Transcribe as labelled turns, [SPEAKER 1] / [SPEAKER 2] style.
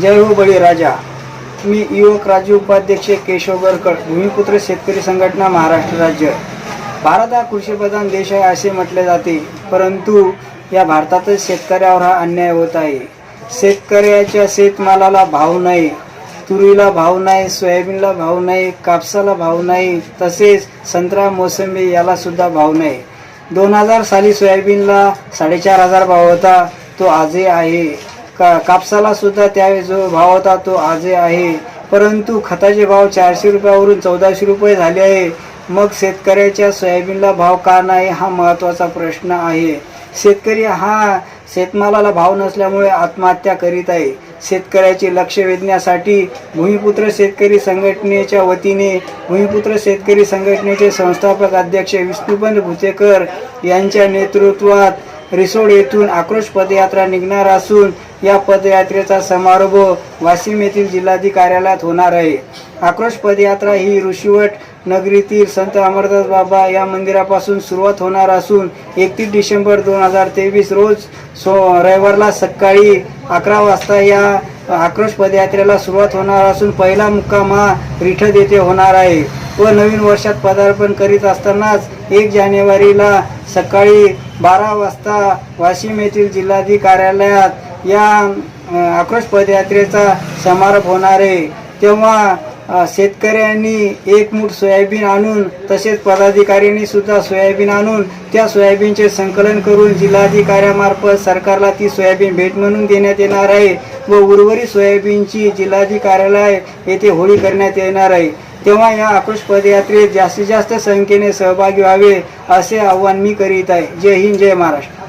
[SPEAKER 1] जय हो बळीराजा मी युवक राज्य उपाध्यक्ष केशव गरकड भूमिपुत्र शेतकरी संघटना महाराष्ट्र राज्य. भारत हा कृषीप्रधान देश आहे असे म्हटले जाते परंतु या भारतातच शेतकऱ्यावर हा अन्याय होत आहे. शेतकऱ्याच्या शेतमालाला भाव नाही तुरीला भाव नाही सोयाबीनला भाव नाही कापसाला भाव नाही तसेच संत्रा मोसंबी यालासुद्धा भाव नाही. दोन हजार साली सोयाबीनला साडेचार हजार भाव होता तो आजही आहे. का कापसाला सुद्धा त्यावेळेस जो भाव होता तो आजही आहे. परंतु खताचे भाव चारशे रुपयावरून चौदाशे रुपये झाले आहे. मग शेतकऱ्याच्या सोयाबीनला भाव का नाही हा महत्त्वाचा प्रश्न आहे. शेतकरी हा शेतमालाला भाव नसल्यामुळे आत्महत्या करीत आहे. शेतकऱ्याचे लक्ष वेधण्यासाठी भूमिपुत्र शेतकरी संघटनेच्या वतीने भूमिपुत्र शेतकरी संघटनेचे संस्थापक अध्यक्ष विष्णुपंत भुतेकर यांच्या नेतृत्वात रिसोड येथून आक्रोश पदयात्रा निघणार असून या पदयात्रेचा समारोप वाशिम येथील जिल्हाधिकारी कार्यालयात होणार आहे. आक्रोश पदयात्रा ही ऋषीवट नगरीतील संत अमरदास बाबा या मंदिरापासून सुरुवात होणार असून एकतीस डिसेंबर दोन हजार तेवीस रोज सो रविवारला सकाळी अकरा वाजता या आक्रोश पदयात्रेला सुरुवात होणार असून पहिला मुक्काम हा रिठद येथे होणार आहे व नवीन वर्षात पदार्पण करीत असतानाच एक जानेवारीला सकाळी बारा वाजता वाशिम येथील जिल्हाधिकारी कार्यालयात या आक्रोश पदयात्रेचा समारोप होणार आहे. तेव्हा शेतकऱ्यांनी एक मूठ सोयाबीन आणून तसेच पदाधिकाऱ्यांनी सुद्धा सोयाबीन आणून त्या सोयाबीनचे संकलन करून जिल्हाधिकाऱ्यामार्फत सरकारला ती सोयाबीन भेट म्हणून देण्यात येणार आहे व उर्वरित सोयाबीनची जिल्हाधिकाऱ्यालय येथे होळी करण्यात येणार आहे. तेव्हा या आक्रोश पदयात्रेत जास्तीत जास्त संख्येने सहभागी व्हावे असे आव्हान मी करीत आहे. जय हिंद जय महाराष्ट्र.